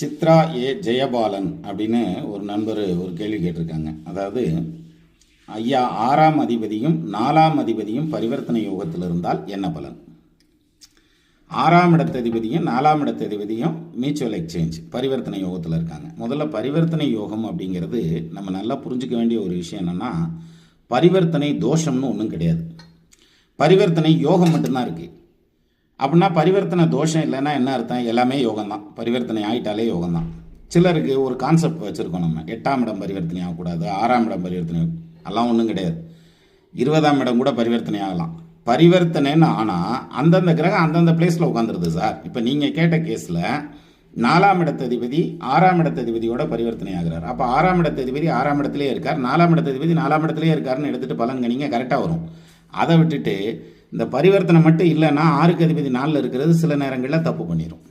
சித்ரா ஏ ஜெயபாலன் அப்படின்னு ஒரு நண்பர் ஒரு கேள்வி கேட்டிருக்காங்க. அதாவது ஐயா ஆறாம் அதிபதியும் நாலாம் அதிபதியும் பரிவர்த்தனை யோகத்தில் இருந்தால் என்ன பலன்? ஆறாம் இடத்ததிபதியும் நாலாம் இடத்ததிபதியும் மியூச்சுவல் எக்ஸ்சேஞ்ச் பரிவர்த்தனை யோகத்தில் இருக்காங்க. முதல்ல பரிவர்த்தனை யோகம் அப்படிங்கிறது நம்ம நல்லா புரிஞ்சுக்க வேண்டிய ஒரு விஷயம் என்னென்னா பரிவர்த்தனை தோஷம்னு ஒன்றும் கிடையாது. பரிவர்த்தனை யோகம் மட்டும்தான் இருக்குது அப்படின்னா பரிவர்த்தனை தோஷம் இல்லைன்னா என்ன அர்த்தம்? எல்லாமே யோகம் தான் பரிவர்த்தனை ஆகிட்டாலே யோகம் தான் சிலருக்கு ஒரு கான்செப்ட் வச்சுருக்கோம் நம்ம. எட்டாம் இடம் பரிவர்த்தனை ஆகக்கூடாது ஆறாம் இடம் பரிவர்த்தனை அதெல்லாம் ஒன்றும் கிடையாது. இருபதாம் இடம் கூட பரிவர்த்தனை ஆகலாம். பரிவர்த்தனைன்னு ஆனால் அந்தந்த கிரகம் அந்தந்த பிளேஸில் உட்காந்துருது சார் இப்போ நீங்கள் கேட்ட கேஸில் நாலாம் இடத்ததிபதி ஆறாம் இடத்ததிபதியோட பரிவர்த்தனை ஆகிறார். அப்போ ஆறாம் இடத்ததிபதி ஆறாம் இடத்துலேயே இருக்கார். நாலாம் இடத்ததிபதி நாலாம் இடத்துலேயே இருக்காருன்னு எடுத்துகிட்டு பலன் கரெக்டாக வரும். அதை விட்டுட்டு இந்த பரிவர்த்தனை மட்டும் இல்லைன்னா ஆறுக்கு அதிபதி நாளில் இருக்கிறது சில நேரங்களில் தப்பு பண்ணிடும்